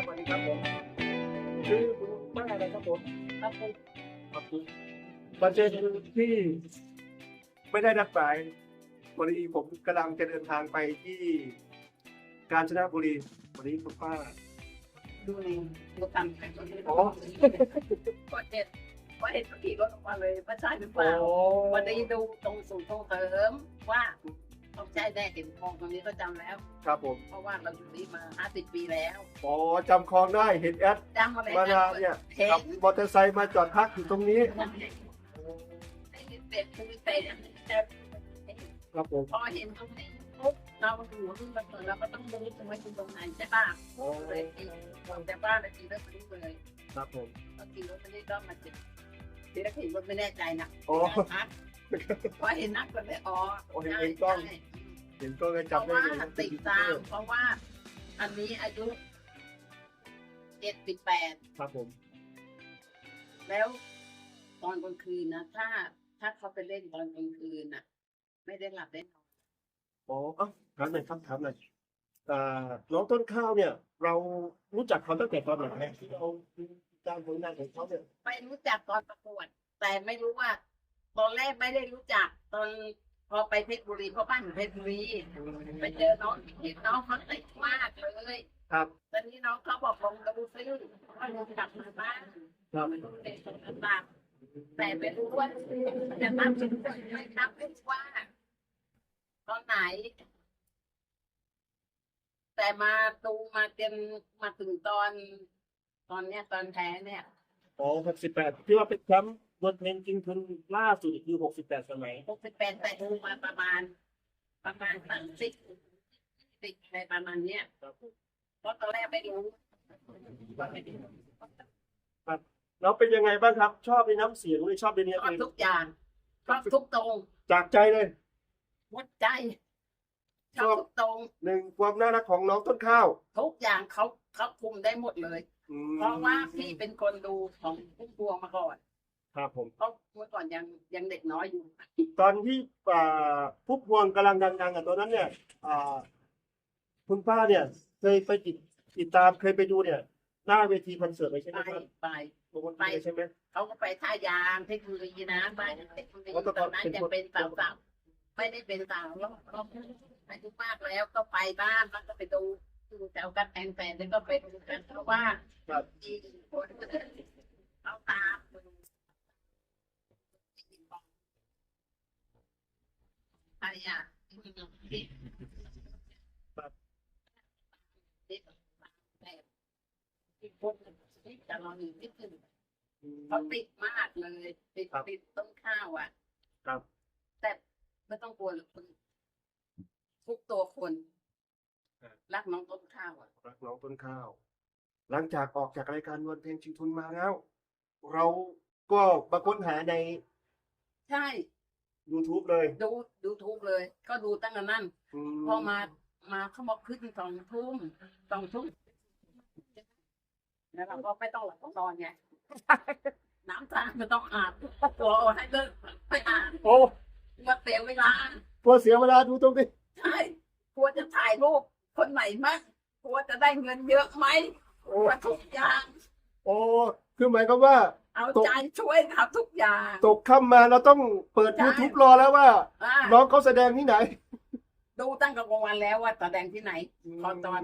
ครับสวัสดีครับผมคือคุณป้าอะไรครับผมครับผมประเด็นที่ไม่ได้นัดหมายวันนี้ผมกำลังจะเดินทางไปที่กาญจนบุรีวันนี้คุณป้าดูนี่ดูตามไปตรงนี้อ๋อก็เห็นว่าเห็นขี่รถออกมาเลยว่าใช่หรือเปล่าวันนี้ดูตรงสูตรตรงเสริมว่า ต้องใช้แน่เห็นทองตรงนี้ก็จำแล้ว ครับผมเพราะว่าเราอยู่นี่มาห้าสิบปีแล้วอ๋อจำคลองได้เห็นแอดจำมาเลยมานาเนี่ยเห็นขับมอเตอร์ไซค์มาจอดพักอยู่ตรงนี้เด็ดคือเตะครับผมพอเห็นตรงนี้ปุ๊บเราดูขึ้นมาเปิดเราก็ต้องดูตรงไหนตรงไหนใช่ป่ะอ๋อเลยตีแต่บ้านเลยตีรถไปรู้เลยครับผม บางทีรถไม่ได้ก็มาเจ็บทีแรกเห็นรถไม่แน่ใจนะอ๋อ พัก พอเห็นนักก็เลยอ๋อโอ้เห็นเห็นกล้อง ใช่เห็นก็เลยเพราะจำได้ว่าเลยติดตาม เพราะว่า อันนี้อายุเจ็ดสิบแปดครับผม แล้ว ตอนกลางคืนนะถ้า ถ้าเขาไปเล่นตอนกลางคืนน่ะ ไม่ได้หลับได้นอนอ๋อเอ้าถามหน่อยครับถามหน่อยอ่าน้องต้นข้าวเนี่ย เรารู้จักเขาตั้งแต่ตอนไหนเนี่ยที่เราตามผลงานของเขาเนี่ย ไปรู้จักตอนประกวด แต่ไม่รู้ว่า ตอนแรกไม่ได้รู้จัก ตอนพอไปเพชรบุรีเพราะบ้านอยู่เพชรบุรีไปเจอน้องเห็นน้องเขาติดมากเลยครับ ตอนนี้น้องเขาบอกลงดูซิว่าลงกลับมาบ้านครับไม่รู้เด็กคนนั้นบ้างแต่ไม่รู้ว่าจะนับถึงไม่นับไม่ว่าตอนไหน แต่มาดูมาเต็มมาถึงตอน ตอนเนี้ยตอนแท้เนี่ยอ๋อหกสิบแปดที่ว่าเป็นแชมป์ บนเพลงจริงทุนล่าสุดคือหกสิบแปดสมัย หกสิบแปดแต่ดูมาประมาณ ประมาณสามสิบสิบในประมาณเนี้ยครับ เพราะตอนแรกไม่รู้แล้วเป็นยังไงบ้างครับ ชอบในน้ำเสียงหรือชอบในเนื้อชเพอบลงทุกอย่างชอบทุกตรงจากใจเลยหมดใจชอบทุกตรง หนึ่งความน่ารักของน้องต้นข้าวทุกอย่างเขาเขาคุมได้หมดเลย อืมเพราะว่าพี่เป็นคนดูของพุ่มพวงมาก่อน ครับผม เพราะเมื่อก่อนยังยังเด็กน้อยอยู่ ตอนที่อ่าผู้พวงกำลังดังๆอะตอนนั้นเนี่ยอ่าคุณป้าเนี่ย เคยไปติดติดตามเคยไปดูเนี่ย หน้าเวทีคอนเสิร์ตเลยใช่ไหไปมครับไปลงบนไป ใช่ไหม เขาก็ไปท่ายางเพชรบุรีนะบ้านเพชรบุรีอ๋อแต่ตก่ออนนนั้นเป็นยังคนเป็นสาวสาวๆไม่ได้เป็นสาวแล้วก็อายุมากแล้วก็ไปบ้างแล้วก็ไปดูดูแถวกันแฟนแฟนแล้วก็ไปดูกันเพราะว่าครับที่คนเขาตาม ดูใครอะที่ที่คนที่จะรอหนึ่งที่ถึงอืมเขาติดมากเลยติดครับติดต้นข้าวอะ ครับ แต่ไม่ต้องกลัวหรอกคุณทุกตัวคน รักน้องต้นข้าวอะ รักน้องต้นข้าว หลังจากออกจากรายการดวลเพลงชิงทุนมาแล้ว เราก็มาค้นหาใน ใช่ YouTube เลยดูดูทุกเลย ก็ดูตั้งแต่นั้นอืมพอมามาเขาบอกขึ้นสองทุ่มสองทุ่มแล้วเราก็ไม่ต้องหลับต้องนอนไง น้ำตาไม่ต้องอาบตัวให้เลิกไปอาบโอ้มาเสียเวลาพอเสียเวลาดูตรงนี้ใช่กลัวจะถ่ายรูปคนไหนมั้งกลัวจะได้เงินเยอะไหมโอ้กลัวทุกอย่าง โอ้คือหมายความว่า เอาใจช่วยทำทุกอย่างตกค่ำมาเราต้องเปิดใช่ YouTube รอแล้วว่า อ่าน้องเขาแสดงที่ไหน ดูตั้งกลางวันแล้วว่าแสดงที่ไหน พอตอน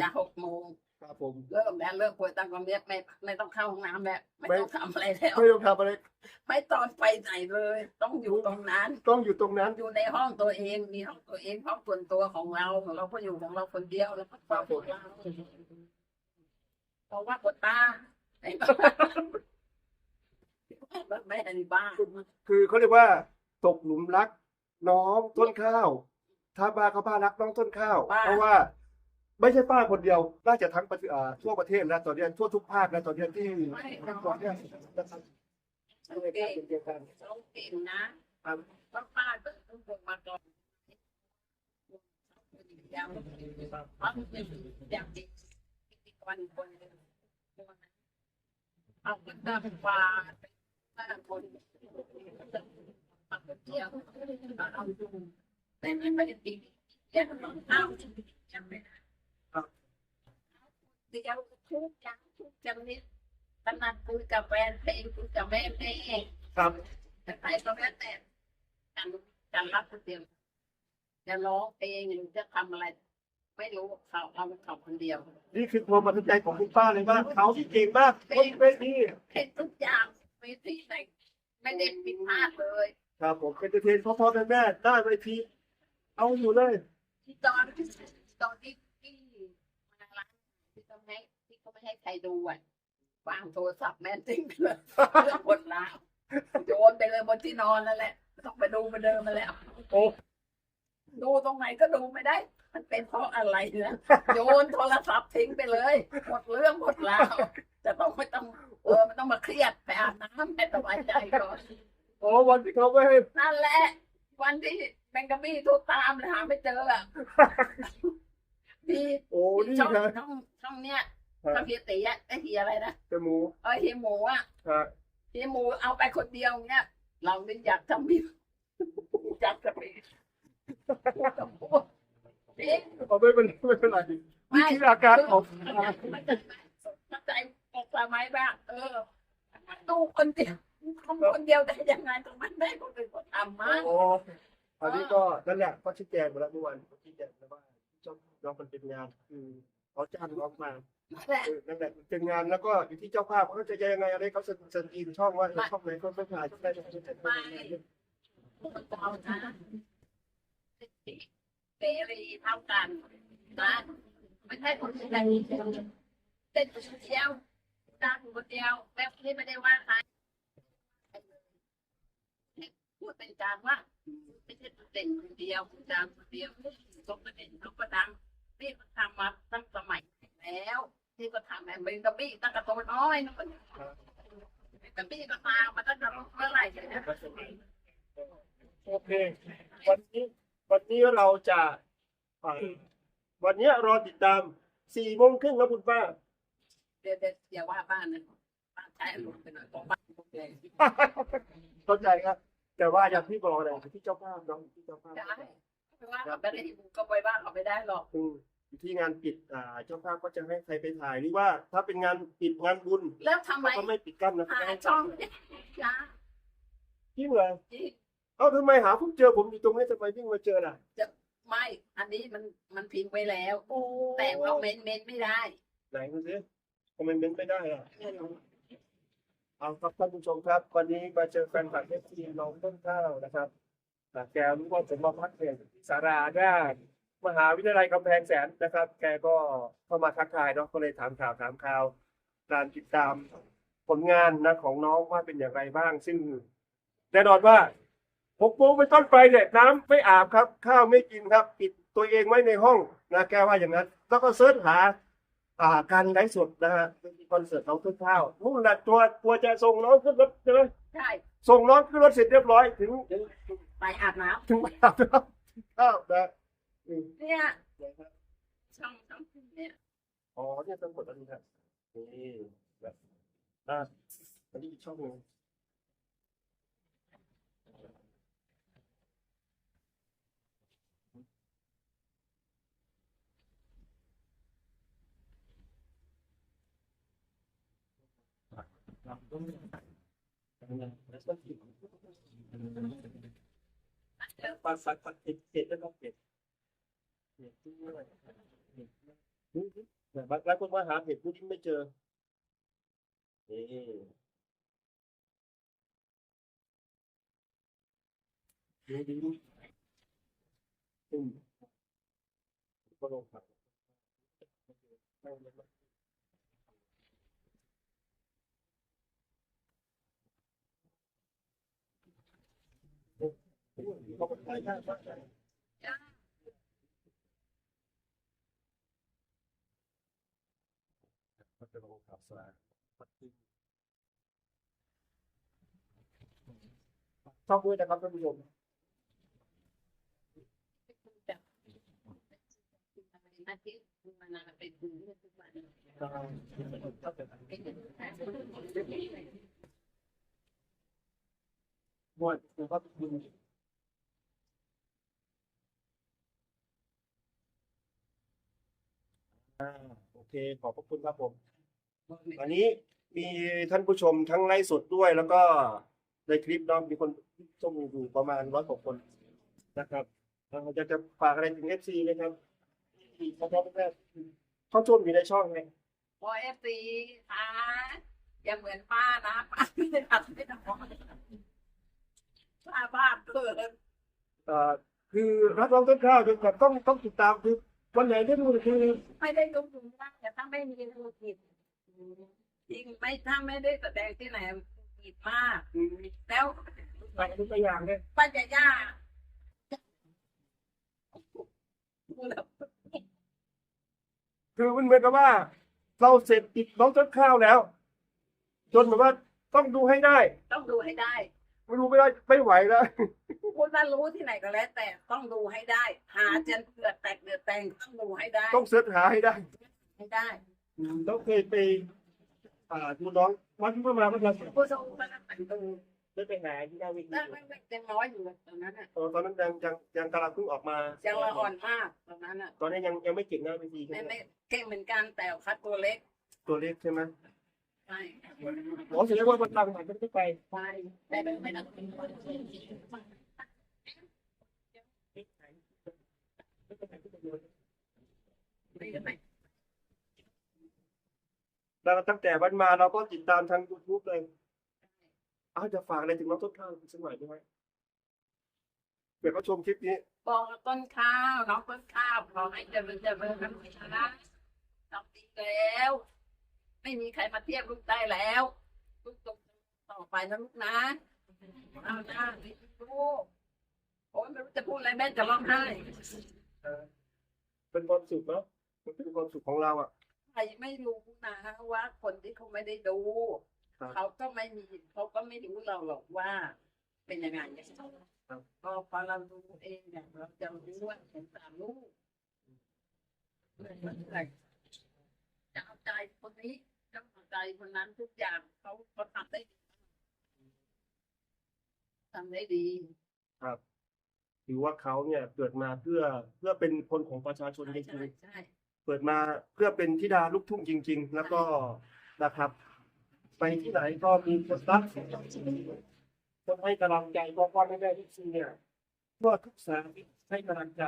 จะหกโมงครับผม เริ่มแล้วเริ่มป่วยตั้งความเรียบไม่ไม่ต้องเข้าห้องน้ำแล้วไม่ต้องทำอะไรแล้ว ไม่ต้องทำอะไรไม่ต้องไปไหนเลย ต้องอยู่ตรงนั้น ต้องอยู่ตรงนั้น อยู่ในห้องตัวเองมีห้องตัวเองห้องส่วนตัวของเราของเราก็อยู่ของเราคนเดียวแล้วก็เฝ้าของเราเพราะว่าปวดตาไอ้บ้า แม่ในบ้านคือเขาเรียกว่า ตกหลุมรัก น้องต้นข้าว ถ้าป้าเขาป้ารักน้องต้นข้าวป้าเพราะว่า ไม่ใช่ป้าคนเดียว น่าจะทั้งประเทศอ่าทั่วประเทศนะตอนนี้ทั่วทุกภาคนะตอนนี้ที่ตอนนี้นะครับโอเคเดียวกันเราเก่งนะครับป้าป้าต้องต้องมาก่อนอย่างป้าเป็นอย่างเด็กวันคนเอาคนตาเป็นฟ้าป้าคนป้าคน เดียวเอาแต่ไม่ได้ตีแค่ต้องเอาจำไม่ได้เดียวทุกอย่างทุกชนิดขนาดคุยกับแฟนเพลงคุยกับแม่เพลงครับแต่ใครก็แล้วแต่การการรับคนเดียวจะร้องเพลงหรือจะทำอะไร ไม่รู้เขาเอาเขาคนเดียว นี่คือความประทับใจของคุณป้าเลยว่าเขาที่เก่งมากคนเวทีเห็นทุกอย่าง ไม่ที่ไหนไม่ได้ผิดพลาดเลยครับผมเป็นเทรนพ่อพ่อแม่แม่ได้เวทีเอาอยู่เลย ที่ตอนตอนที่ที่มาร้านที่เขาไม่ให้ที่เขาไม่ให้ใครดูอะวางโทรศัพท์แม่นจริงไปเลยเรื่องบนราวโยนไปเลยบนที่นอนนั่นแหละ ต้องไปดูมาเดิมมาแล้วโอ้ ดูตรงไหนก็ดูไม่ได้ มันเป็นเพราะอะไรนะโยนโทรศัพท์ทิ้งไปเลยหมดเรื่องหมดราวจะต้องไม่ต้องเออไม่ต้องมาเครียดไปอาบน้ำให้สบายใจก่อนโอ้วันที่เขาไม่ให้นั่นแหละ วันที่แมงกะบี้โทุกตามเลยหาไม่เจออะดีโอ้นี่ช่องนะช่องช่องเนี้ยครับช่องเฮียตีอะไอเฮียอะไรนะจมูกเออเฮียหมูอะครับเฮียหมูเอาไปคนเดียวเนี้ยเราไม่อยากทำบิวอยากจะไปจริง เอาไม่เป็นไม่เป็นไรนี่คืออาการของมันจะมันใจออกมาไหมบ้างเออมันดูคนเดียวทำคนเดียวได้ยังไงตรงนั้นได้คนอื่นก็ทำมั้งโอ้อันนี้ก็นั่นแหละก็ชี้แจงไปแล้วเมื่อวานก็ชี้แจงแล้วว่าเจ้าน้องมันเป็นงานคือเขาจ้างน้องมานั่นแหละเออนั่นแหละเป็นงานแล้วก็อยู่ที่เจ้าภาพเขาจะยังไงอะไรเขาเสนอเสนอทีมช่องว่าเออช่องไหนเขาไม่ถ่ายช่องไหนเขาจะถ่ายคนเรานะ เสรีเท่ากันนะไม่ใช่คนเดียวเต้นคนเดียวดังคนเดียวแบบนี้ไม่ได้ว่าใครพูดเป็นการว่าไม่ใช่เต้นคนเดียวดังคนเดียวตกประเด็นตกประดังนี่ก็ทำมาตั้งสมัยแล้วที่ก็ทำแบบเบงกะบี้ตั้งแต่ตัวน้อยนะคนเบงกะบี้ก็ตามมาตั้งแต่เมื่อไหร่เนี่ยโอเควันนี้ นนี้เราจะอ่าวันนี้รอติดตามสี่โมงครึ่งครับคุณป้าเดี๋ยวเดี๋ยวอย่าว่าบ้านนะบ้านใช้อารมณ์ไปหน่อยของบ้านพวกแกเข้าใจครับ แต่ว่าอย่างที่บอกเลยที่เจ้าภาพน้องที่เจ้าภาพใช่ไม่ว่าเขาไม่ได้บุกก็ไปบ้านเขาไม่ได้หรอกอืมอยู่ที่งานปิดอ่าเจ้าภาพก็จะให้ใครไปถ่ายหรือว่า ถ้าเป็นงานปิดงานบุญแล้วทำไมเขาก็ไม่ปิดกั้นนะครัหาบช่องเนี่ยจ้าจริงเหรอจริง เอ้าทำไมหาผมเจอผมอยู่ตรงนี้ทำไมวิ่งมาเจอล่ะไม่ อันนี้มันมันพิมพ์ไว้แล้ว โอ้แต่ว่าเมนเมนไม่ได้ไหนดูสิทำไมเม้นไม่ได้อะเอาครับท่านผู้ชมครับ วันนี้มาเจอแฟนคลับเอฟซีน้องต้นข้าวนะครับอ่าแกรู้ว่าผมมาพักเรียนที่สาราด้านมหาวิทยาลัยกำแพงแสนนะครับ แกก็เข้ามาทักทายเนาะก็เลยถามข่าวถามข่าวการติดตามผลงานนะของน้องว่าเป็นอย่างไรบ้าง ซึ่งแน่นอนว่า หกโมงไปต้นไปเนี่ยน้ำไม่อาบครับ ข้าวไม่กินครับ ปิดตัวเองไว้ในห้องนะแกว่าอย่างนั้น แล้วก็เสิร์ชหาอ่าการไลฟ์สดนะฮะคอนเสิร์ตน้องต้นข้าวนู่นแหละตัวตัวจะส่งน้องขึ้นรถใช่ไหมใช่ส่งน้องขึ้นรถเสร็จเรียบร้อยถึงถึงไปอาบน้ถึงอาบน้ำข้าวนะอืมำเนี่ยนะครับช่องช่องเนี่ยอ๋อเนี่ยต้องกดอันนี้ครับนี่แบบอ่าอันนี้อีกช่องหนึ่ง ปัดสักปัดเผ็ดเผ็ดแล้วก็เผ็ดเผ็ดด้วยเผ็ดด้วยแต่บางหลายคนมาหาเผ็ดพุดดิ้งไม่เจอ นี่ดูดูดูอืมก็ลงผักไม่ไม่ไม่โอ้ โหเขาเป็นร อ่าโอเค ขอบพระคุณครับผมอันนี้มีท่านผู้ชมทั้งไลฟ์สดด้วยแล้วก็ในคลิปเนาะมีคนชมอยู่ประมาณร้อยกว่าคนนะครับเราจะจะฝากอะไรถึงเอฟซีเลยครับที่เขาชอบแรกเขาชมอยู่ในช่องไงพอเอฟซีค่ะอย่าเหมือนป้านะป้าไม่ได้ทำไม่ได้ทำป้าบ้าเกินเอ่อคือรักร้องต้นข้าวจนแบบต้องต้องติดตามคือ วันไหนได้ดูคือไม่ได้ดูถึงว่าแต่ถ้าไม่มีธุรกิจจริงไม่ถ้าไม่ได้แสดงที่ไหนผิดมากอืมแล้วไปทุกอย่างเลยป้าจะย่าพูดแล้วคือมันเหมือนกับว่า เราเสร็จติดน้องต้นข้าวแล้ว จนแบบว่าต้องดูให้ได้ ต้องดูให้ได้ ไม่รู้ไม่ได้ไม่ไหวแล้วคุณถ้ารู้ที่ไหนก็แล้ว แต่ต้องดูให้ได้ หาจนเดือดแตกเดือดแตงต้องดูให้ได้ ต้องเสิร์ชหาให้ได้ให้ได้ต้องเคยไปอ่าดูน้องวันที่เมื่อมาเมื่อเราผู้ทรงคุณภาพต้องได้ไปหาที่หน้าวิธีนั่นไม่ไม่ยังน้อยอยู่ตอนนั้นอะตอนนั้นยังยังยังกำลังเพิ่งออกมายังละอ่อนมากตอนนั้นอะตอนนี้ยังยังไม่เก่งหน้าวิธีใช่ไม่ไหมไม่เก่งเหมือนกันแต่คัดตัวเล็ก ตัวเล็กใช่ไหมใช่ หมอแสดงว่าวันหลังมันไม่ได้ไปใช่แต่ไม่ไม่ต้องเป็นคนแล้วตั้งแต่วันมาเราก็ติดตามทางยูทูบเลยอ้าวจะฝากอะไรถึงน้องต้นข้าวสักหน่อยได้ไหมเผื่อเขาชมคลิปนี้บอกต้นข้าวน้องต้นข้าวขอให้เจริญเจริญกันไปชนะต้องดีแล้ว ไม่มีใครมาเทียบลูกได้แล้วลูกต้องต่อไปนะลูกนะเอาหน้าลูกโอ้ยไม่รู้จะพูดอะไรแม่จะร้องไห้เออเป็นความสุขเนาะมันเป็นความสุขของเราอะใครไม่รู้นะว่าคนที่เขาไม่ได้ดูครับเขาก็ไม่มีเขาก็ไม่รู้เราหรอกว่า เป็นยังไงก็พอเรารู้เองเนี่ยเราจะรู้ว่าเห็นตามลูกจะเอาใจคนนี้จะเอา ใจคนนั้นทุกอย่างเขาเขาทำได้ดีทำได้ดีถือว่าเขาเนี่ยเกิดมาเพื่อเพื่อเป็นคนของประชาชนใช่จใช่ริงใช่ๆเกิดมาเพื่อเป็นธิดาลูกทุ่งจริง ๆ แล้วก็นะครับ ไปที่ไหนก็มีคนรักคนให้กำลังใจพ่อพ่อแม่แม่ทุกสิ่งเนี่ยทั่วทุกสารทิศให้กำลังใจ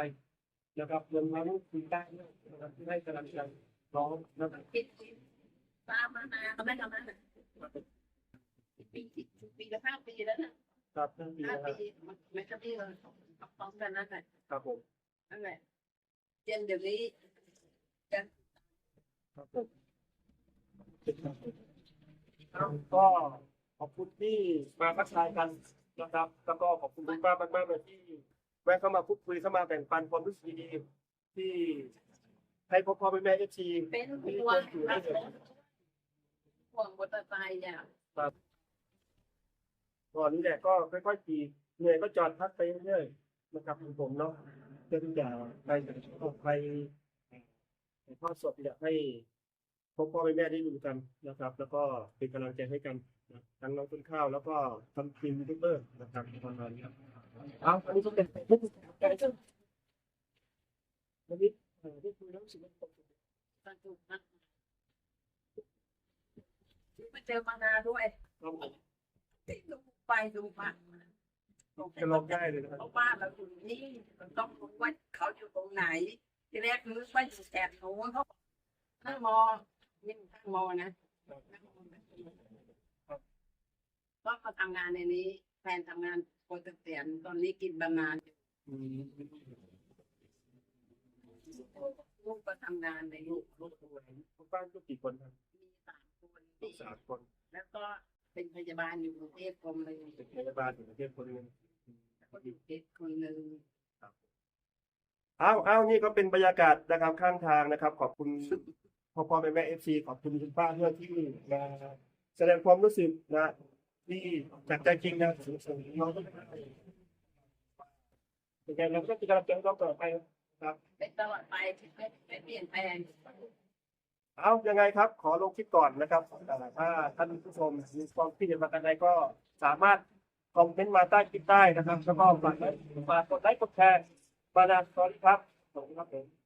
นะครับรวมทั้งคุณได้ด้วยนะครับที่ให้กำลังใจน้องนะครับ คิดคิด ตามมานาก็ไม่ทำนั้นปีปีละห้าปีแล้วนะครับท่าปีห้านะครับปีไม่ก็ปีเลยพร้อมกันนั่นแหละครับผมนั่นแหละเจนเดี๋ยวนี้ครับผมก็ขอบคุณที่มาทักทายกันนะครับแล้วก็ขอบคุณคุณป้ามากๆเลยที่แวะเข้ามาพูดคุยเข้ามาแบ่งปันความรู้สึกดีๆที่ให้พ่อพ่อแม่แม่เอฟซีเป็นห่วง ห่วงมอเตอร์ไซค์อะก่อนนี้แหละก็ค่อยๆขี่เหนื่อยก็จอดพักไปเรื่อยๆนะครับของผมเนาะเพื่อที่จะไปออกไปทอดสดอยากให้พ่อพ่อแม่แม่ได้ดูกันนะครับ แล้วก็เป็นกำลังใจให้กันทั้งน้องต้นข้าวแล้วก็ทำทีมยูทูบเบอร์นะครับประมาณนี้ครับเอาอันนี้ก็เป็นเป็นใจจังวันนี้เออได้คุยแล้วรู้สึกว่าความสุขสนุกมาก มาเจอมานาด้วยครับผมดูไปดูมาจะลองได้เลยนะครับเพราะบ้านเราอยู่นี่เราต้องรู้ว่าเขาอยู่ตรงไหน ทีแรกนึกว่าอยู่แถบโน้นเขานั่งมองยิ่งนั่งมองนะนั่งมองก็มาทำงานในนี้ แฟนทำงานโปรตุเกสตอนนี้กินบำนาญอยู่อืมลูกก็ทำงานในลูลูกกลูกทำงานคุณป้าลูกกี่คนครับมีสามคน ลูกสามคนแล้วก็เป็นพยาบาลอยู่กรุงเทพกรมเลยเป็นพยาบาลอยู่ประเทศคนหนึงก็อยู่เทพคนหนึ่งอ้าวอ้าวนี่ก็เป็นบรรยากาศนะครับข้างทางนะครับ ขอบคุณพ่อพ่อแม่แม่เอฟซีขอบคุณคุณป้าด้วยที่มาแสดงความรู้สึกนะที่จากใจจริงนะถึงส่งน้องก็ไม่ได้เป็นไงเราก็จะกำลังใจให้น้องต่อไปครับเป็นตลอดไปไม่ไม่เปลี่ยนแปลง เอายังไงครับ ขอลงคลิปก่อนนะครับอ่ถ้าท่านผู้ชมมีความคิดเห็นมากันใดก็สามารถคอมเมนต์มาใต้คลิปได้นะครับแล้วก็ฝากกดไลค์กดแชร์มานะสวัสดีครับขอบคุณครับผม